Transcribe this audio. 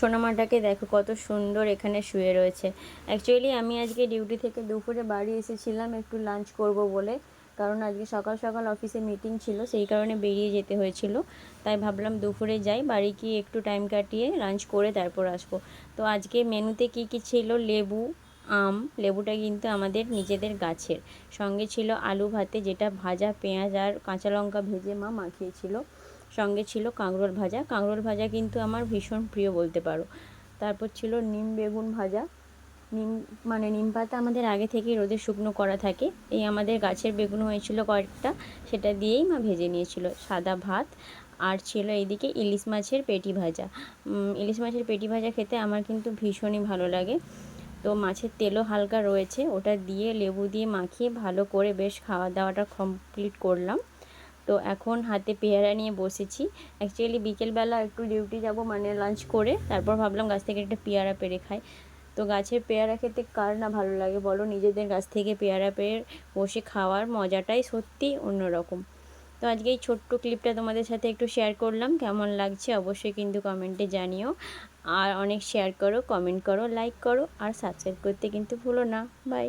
সোনামাটাকে দেখো কত সুন্দর এখানে শুয়ে রয়েছে। অ্যাকচুয়ালি আমি আজকে ডিউটি থেকে দুপুরে বাড়ি এসেছিলাম একটু লাঞ্চ করব বলে। কারণ আজকে সকাল সকাল অফিসে মিটিং ছিল, সেই কারণে বেরিয়ে যেতে হয়েছিল। তাই ভাবলাম দুপুরে যাই, বাড়ি গিয়ে একটু টাইম কাটিয়ে লাঞ্চ করে তারপর আসব। তো আজকে মেনুতে কি কি ছিল? লেবু, আম, লেবুটা কিন্তু আমাদের নিজেদের গাছের। সঙ্গে ছিল আলু ভাতে, যেটা ভাজা পেঁয়াজ আর কাঁচা লঙ্কা ভেজে মা মাখিয়েছিল। সঙ্গে ছিল কাঁকরোল ভাজা। কাঁকরোল ভাজা কিন্তু আমার ভীষণ প্রিয় বলতে পারো। তারপর ছিল নিম বেগুন ভাজা। নিম মানে নিম পাতা আমাদের আগে থেকেই রোদে শুকনো করা থাকে। এই আমাদের গাছের বেগুন হয়েছিল কয়েকটা, সেটা দিয়েই মা ভেজে নিয়েছিল। সাদা ভাত আর ছিল এইদিকে ইলিশ মাছের পেটি ভাজা। ইলিশ মাছের পেটি ভাজা খেতে আমার কিন্তু ভীষণই ভালো লাগে। তো মাছের তেলও হালকা রয়েছে, ওটা দিয়ে লেবু দিয়ে মাখিয়ে ভালো করে বেশ খাওয়া দাওয়াটা কমপ্লিট করলাম। তো এখন হাতে পেয়ারা নিয়ে বসেছি। অ্যাকচুয়ালি বিকেলবেলা একটু ডিউটি যাব মানে লাঞ্চ করে, তারপর ভাবলাম গাছ থেকে একটা পেয়ারা পেরে খাই। তো গাছের পেয়ারা খেতে কার না ভালো লাগে বলো? নিজেদের গাছ থেকে পেয়ারা পেয়ে বসে খাওয়ার মজাটাই সত্যি অন্যরকম। তো আজকে এই ছোট্ট ক্লিপটা তোমাদের সাথে একটু শেয়ার করলাম, কেমন লাগছে অবশ্যই কিন্তু কমেন্টে জানিও। আর অনেক শেয়ার করো কমেন্ট করো লাইক করো, আর সাবস্ক্রাইব করতে কিন্তু ভুলো না। বাই